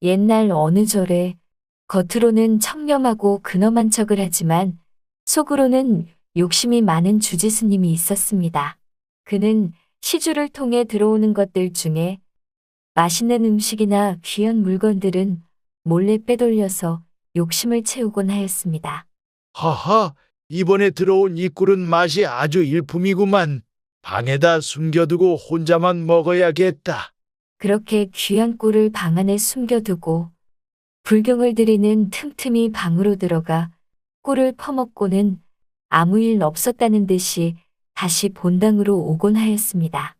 옛날 어느 절에 겉으로는 청렴하고 근엄한 척을 하지만 속으로는 욕심이 많은 주지스님이 있었습니다. 그는 시주를 통해 들어오는 것들 중에 맛있는 음식이나 귀한 물건들은 몰래 빼돌려서 욕심을 채우곤 하였습니다. 하하, 이번에 들어온 이 꿀은 맛이 아주 일품이구만. 방에다 숨겨두고 혼자만 먹어야겠다. 그렇게 귀한 꿀을 방 안에 숨겨두고 불경을 드리는 틈틈이 방으로 들어가 꿀을 퍼먹고는 아무 일 없었다는 듯이 다시 본당으로 오곤 하였습니다.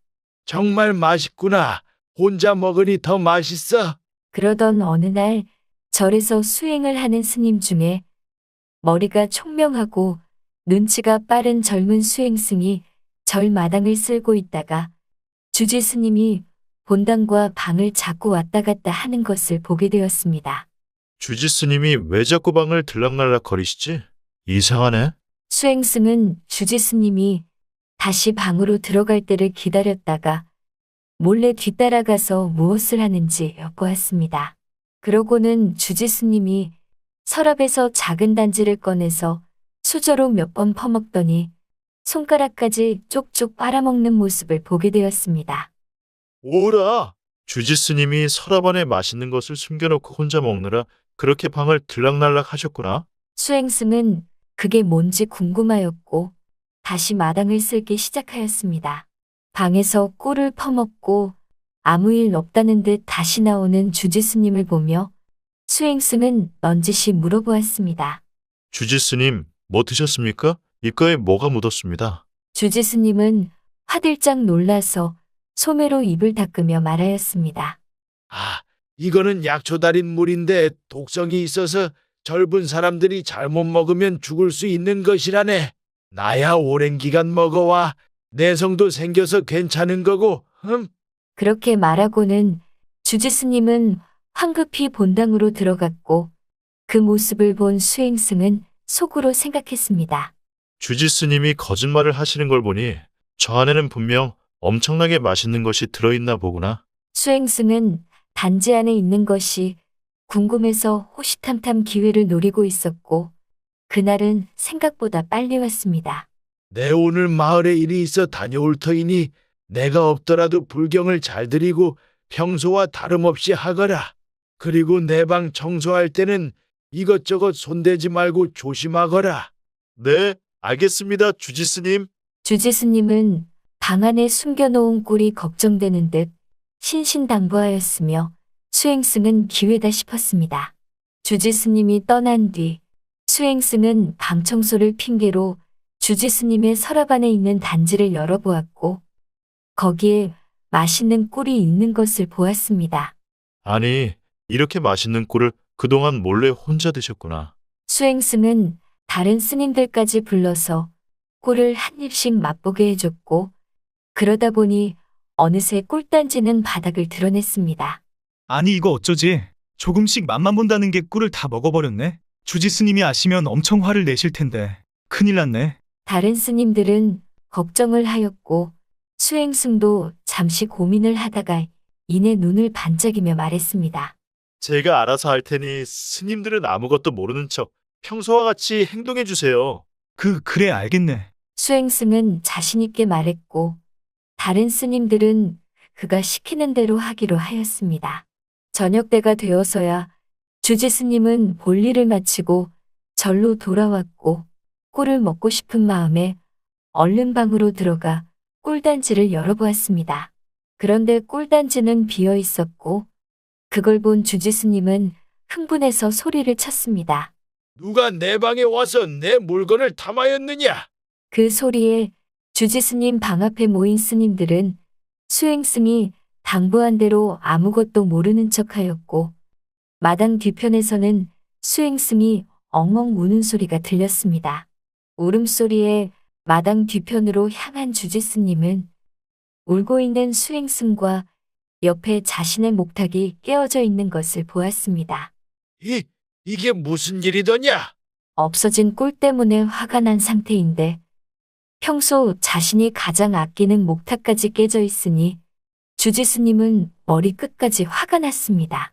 정말 맛있구나. 혼자 먹으니 더 맛있어. 그러던 어느 날 절에서 수행을 하는 스님 중에 머리가 총명하고 눈치가 빠른 젊은 수행승이 절 마당을 쓸고 있다가 주지 스님이 본당과 방을 자꾸 왔다 갔다 하는 것을 보게 되었습니다. 주지 스님이 왜 자꾸 방을 들락날락 거리시지? 이상하네. 수행승은 주지 스님이 다시 방으로 들어갈 때를 기다렸다가 몰래 뒤따라가서 무엇을 하는지 엿보았습니다. 그러고는 주지 스님이 서랍에서 작은 단지를 꺼내서 수저로 몇 번 퍼먹더니 손가락까지 쪽쪽 빨아먹는 모습을 보게 되었습니다. 오라. 주지 스님이 서랍 안에 맛있는 것을 숨겨놓고 혼자 먹느라 그렇게 방을 들락날락 하셨구나. 수행승은 그게 뭔지 궁금하였고 다시 마당을 쓸기 시작하였습니다. 방에서 꿀을 퍼먹고 아무 일 없다는 듯 다시 나오는 주지스님을 보며 수행승은 넌지시 물어보았습니다. 주지 스님, 뭐 드셨습니까? 입가에 뭐가 묻었습니다. 주지스님은 화들짝 놀라서 소매로 입을 닦으며 말하였습니다. 아, 이거는 약초 달인 물인데 독성이 있어서 젊은 사람들이 잘못 먹으면 죽을 수 있는 것이라네. 나야 오랜 기간 먹어와 내성도 생겨서 괜찮은 거고, 흠. 그렇게 말하고는 주지스님은 황급히 본당으로 들어갔고 그 모습을 본 수행승은 속으로 생각했습니다. 주지 스님이 거짓말을 하시는 걸 보니 저 안에는 분명 엄청나게 맛있는 것이 들어있나 보구나. 수행승은 단지 안에 있는 것이 궁금해서 호시탐탐 기회를 노리고 있었고 그날은 생각보다 빨리 왔습니다. 내 오늘 마을에 일이 있어 다녀올 터이니 내가 없더라도 불경을 잘 드리고 평소와 다름없이 하거라. 그리고 내 방 청소할 때는 이것저것 손대지 말고 조심하거라. 네, 알겠습니다, 주지 스님. 주지스님은 방 안에 숨겨놓은 꿀이 걱정되는 듯 신신당부하였으며 수행승은 기회다 싶었습니다. 주지스님이 떠난 뒤 수행승은 방 청소를 핑계로 주지스님의 서랍 안에 있는 단지를 열어보았고 거기에 맛있는 꿀이 있는 것을 보았습니다. 아니, 이렇게 맛있는 꿀을 그동안 몰래 혼자 드셨구나. 수행승은 다른 스님들까지 불러서 꿀을 한 입씩 맛보게 해줬고 그러다 보니 어느새 꿀단지는 바닥을 드러냈습니다. 아니 이거 어쩌지? 조금씩 맛만 본다는 게 꿀을 다 먹어버렸네. 주지 스님이 아시면 엄청 화를 내실 텐데. 큰일 났네. 다른 스님들은 걱정을 하였고 수행승도 잠시 고민을 하다가 이내 눈을 반짝이며 말했습니다. 제가 알아서 할 테니 스님들은 아무것도 모르는 척 평소와 같이 행동해 주세요. 그 그래 알겠네. 수행승은 자신있게 말했고 다른 스님들은 그가 시키는 대로 하기로 하였습니다. 저녁 때가 되어서야 주지 스님은 볼일을 마치고 절로 돌아왔고 꿀을 먹고 싶은 마음에 얼른 방으로 들어가 꿀단지를 열어보았습니다. 그런데 꿀단지는 비어 있었고 그걸 본 주지 스님은 흥분해서 소리를 쳤습니다. 누가 내 방에 와서 내 물건을 탐하였느냐? 그 소리에 주지스님 방 앞에 모인 스님들은 수행승이 당부한 대로 아무것도 모르는 척하였고 마당 뒤편에서는 수행승이 엉엉 우는 소리가 들렸습니다. 울음소리에 마당 뒤편으로 향한 주지스님은 울고 있는 수행승과 옆에 자신의 목탁이 깨어져 있는 것을 보았습니다. 이, 이게 무슨 일이더냐? 없어진 꿀 때문에 화가 난 상태인데 평소 자신이 가장 아끼는 목탁까지 깨져 있으니 주지스님은 머리 끝까지 화가 났습니다.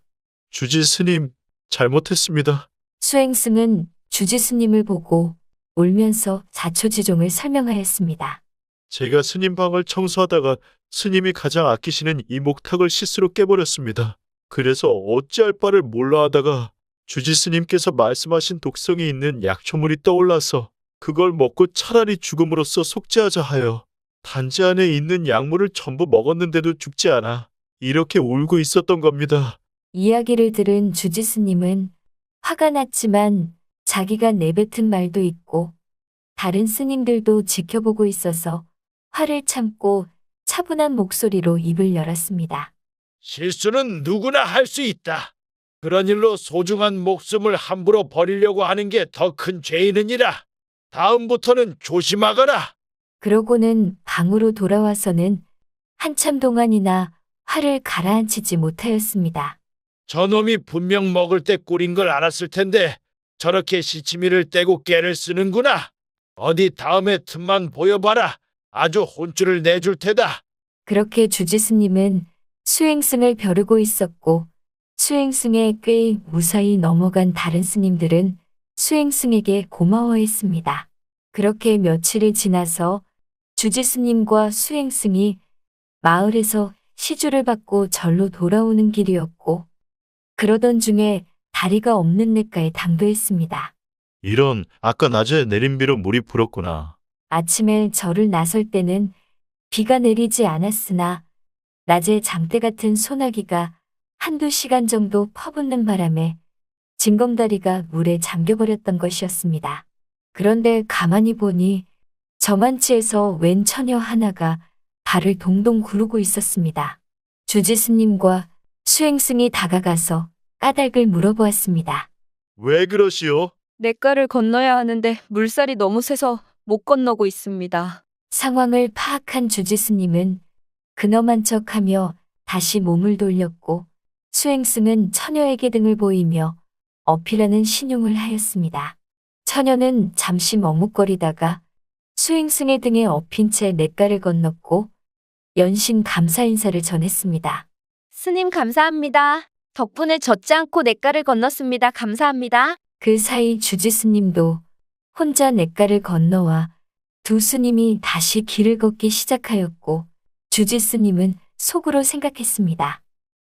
주지 스님, 잘못했습니다. 수행승은 주지스님을 보고 울면서 자초지종을 설명하였습니다. 제가 스님 방을 청소하다가 스님이 가장 아끼시는 이 목탁을 실수로 깨버렸습니다. 그래서 어찌할 바를 몰라 하다가 주지 스님께서 말씀하신 독성이 있는 약초물이 떠올라서 그걸 먹고 차라리 죽음으로써 속죄하자 하여 단지 안에 있는 약물을 전부 먹었는데도 죽지 않아 이렇게 울고 있었던 겁니다. 이야기를 들은 주지스님은 화가 났지만 자기가 내뱉은 말도 있고 다른 스님들도 지켜보고 있어서 화를 참고 차분한 목소리로 입을 열었습니다. 실수는 누구나 할 수 있다. 그런 일로 소중한 목숨을 함부로 버리려고 하는 게 더 큰 죄이느니라. 다음부터는 조심하거라. 그러고는 방으로 돌아와서는 한참 동안이나 화를 가라앉히지 못하였습니다. 저놈이 분명 먹을 때 꿀인 걸 알았을 텐데 저렇게 시치미를 떼고 깨를 쓰는구나. 어디 다음에 틈만 보여봐라. 아주 혼쭐을 내줄 테다. 그렇게 주지스님은 수행승을 벼르고 있었고 수행승의 꽤 무사히 넘어간 다른 스님들은 수행승에게 고마워했습니다. 그렇게 며칠이 지나서 주지스님과 수행승이 마을에서 시주를 받고 절로 돌아오는 길이었고 그러던 중에 다리가 없는 냇가에 당도했습니다. 이런 아까 낮에 내린 비로 물이 불었구나. 아침에 절을 나설 때는 비가 내리지 않았으나 낮에 장대 같은 소나기가 한두 시간 정도 퍼붓는 바람에 징검다리가 물에 잠겨버렸던 것이었습니다. 그런데 가만히 보니 저만치에서 웬 처녀 하나가 발을 동동 구르고 있었습니다. 주지스님과 수행승이 다가가서 까닭을 물어보았습니다. 왜 그러시오? 냇가를 건너야 하는데 물살이 너무 세서 못 건너고 있습니다. 상황을 파악한 주지스님은 근엄한 척하며 다시 몸을 돌렸고 수행승은 처녀에게 등을 보이며 어필하는 신용을 하였습니다. 처녀는 잠시 머뭇거리다가 수행승의 등에 엎인 채 냇가를 건넜고 연신 감사 인사를 전했습니다. 스님 감사합니다. 덕분에 젖지 않고 냇가를 건넜습니다. 감사합니다. 그 사이 주지 스님도 혼자 냇가를 건너와 두 스님이 다시 길을 걷기 시작하였고 주지 스님은 속으로 생각했습니다.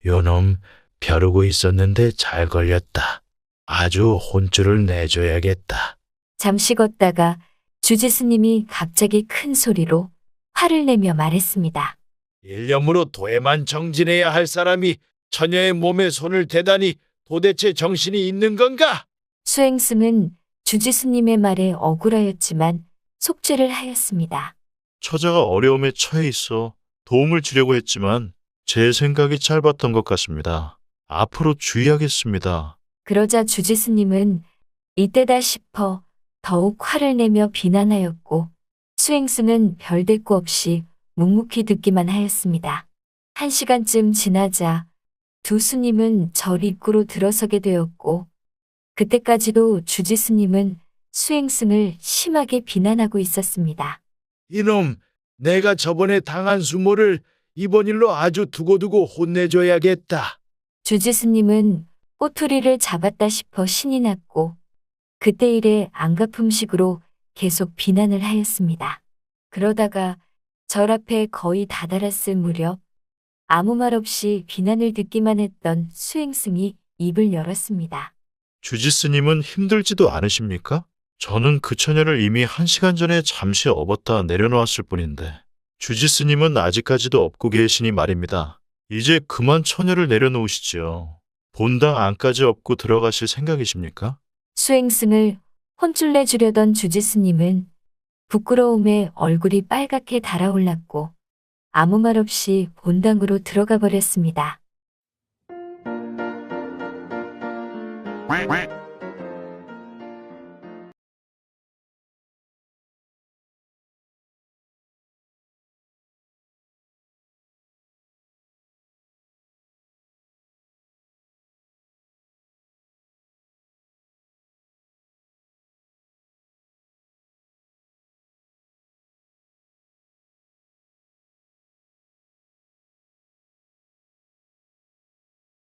요놈 벼르고 있었는데 잘 걸렸다. 아주 혼쭐을 내줘야겠다. 잠시 걷다가 주지스님이 갑자기 큰 소리로 화를 내며 말했습니다. 일념으로 도에만 정진해야 할 사람이 처녀의 몸에 손을 대다니 도대체 정신이 있는 건가? 수행승은 주지스님의 말에 억울하였지만 속죄를 하였습니다. 처자가 어려움에 처해 있어 도움을 주려고 했지만 제 생각이 짧았던 것 같습니다. 앞으로 주의하겠습니다. 그러자 주지스님은 이때다 싶어 더욱 화를 내며 비난하였고 수행승은 별대꾸 없이 묵묵히 듣기만 하였습니다. 한 시간쯤 지나자 두 스님은 절 입구로 들어서게 되었고 그때까지도 주지스님은 수행승을 심하게 비난하고 있었습니다. 이놈, 내가 저번에 당한 수모를 이번 일로 아주 두고두고 혼내줘야겠다. 주지스님은 꼬투리를 잡았다 싶어 신이 났고 그때 일에 안갚음식으로 계속 비난을 하였습니다. 그러다가 절 앞에 거의 다다랐을 무렵 아무 말 없이 비난을 듣기만 했던 수행승이 입을 열었습니다. 주지스님은 힘들지도 않으십니까? 저는 그 처녀를 이미 한 시간 전에 잠시 업었다 내려놓았을 뿐인데 주지스님은 아직까지도 업고 계시니 말입니다. 이제 그만 처녀를 내려놓으시지요. 본당 안까지 업고 들어가실 생각이십니까? 수행승을 혼쭐 내 주려던 주지스님은 부끄러움에 얼굴이 빨갛게 달아올랐고 아무 말 없이 본당으로 들어가 버렸습니다. quack quack